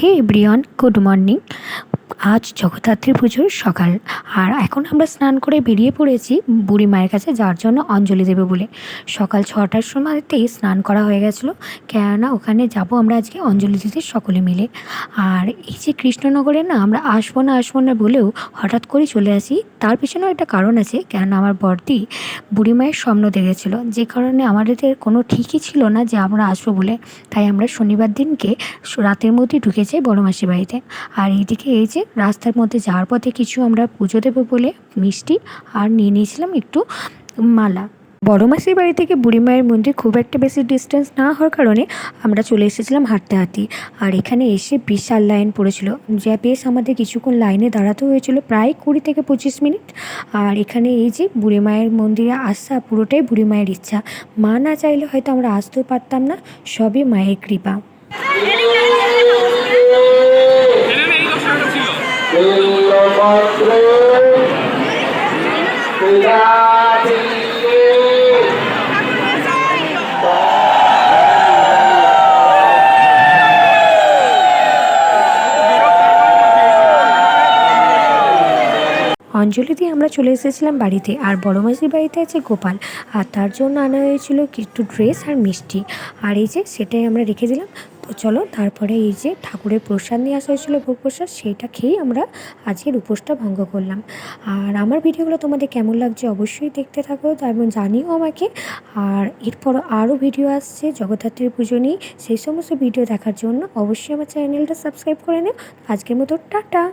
হে everyone good morning. আজ জগদ্ধাত্রী পুজোর সকাল। আর এখন আমরা স্নান করে বেরিয়ে পড়েছি বুড়ি মায়ের কাছে যার জন্য অঞ্জলি দেবে বলে। সকাল ছটার সময়তেই স্নান করা হয়ে গেছিল। কেননা ওখানে যাব আমরা আজকে অঞ্জলি দিতে সকলে মিলে। আর এই যে কৃষ্ণনগরে না আমরা আসব না আসব না বলেও হঠাৎ করে চলে আসি, তার পিছনেও একটা কারণ আছে। কেননা আমার বর্দি বুড়ি মায়ের স্বপ্ন দেখেছিল। যে কারণে আমাদের কোনো ঠিকই ছিল না যে আমরা আসব বলে। তাই আমরা শনিবার দিনকে রাতের মধ্যে ঢুকে যাই বড় মাসির বাড়িতে। আর এইদিকে এই যে রাস্তার মধ্যে যাওয়ার পথে কিছু আমরা পুজো দেবো বলে মিষ্টি আর নিয়ে নিয়েছিলাম একটু মালা। বড় মাসির বাড়ি থেকে বুড়ি মায়ের মন্দির খুব একটা বেশি ডিস্টেন্স না হওয়ার কারণে আমরা চলে এসেছিলাম হাঁটতে হাঁটি আর এখানে এসে বিশাল লাইন পড়েছিল। যা বেশ আমাদের কিছুক্ষণ লাইনে দাঁড়াতে হয়েছিল, প্রায় কুড়ি থেকে পঁচিশ মিনিট। আর এখানে এই যে বুড়ি মায়ের মন্দিরে আসা পুরোটাই বুড়ি মায়ের ইচ্ছা। মা না চাইলে হয়তো আমরা আসতেও পারতাম না, সবই মায়ের কৃপা। পূজাদিলে অঞ্জলি দিয়ে আমরা চলে এসেছিলাম বাড়িতে আর বড় মাসির বাড়িতে আছে গোপাল। আর তার জন্য আনা হয়েছিল একটু ড্রেস আর মিষ্টি। আর এই যে সেটাই আমরা রেখে দিলাম। তো চলো তারপরে এই যে ঠাকুরের প্রসাদ নিয়ে আসা হয়েছিলো ভোগ প্রসাদ সেইটা খেয়েই আমরা আজকের উপোসটা ভঙ্গ করলাম। আর আমার ভিডিওগুলো তোমাদের কেমন লাগছে অবশ্যই দেখতে থাকো এবং জানিও আমাকে। আর এরপর আরও ভিডিও আসছে জগদ্ধাত্রীর পুজো নিয়ে। সেই সমস্ত ভিডিও দেখার জন্য অবশ্যই আমার চ্যানেলটা সাবস্ক্রাইব করে নিও। আজকের মতো টাটা।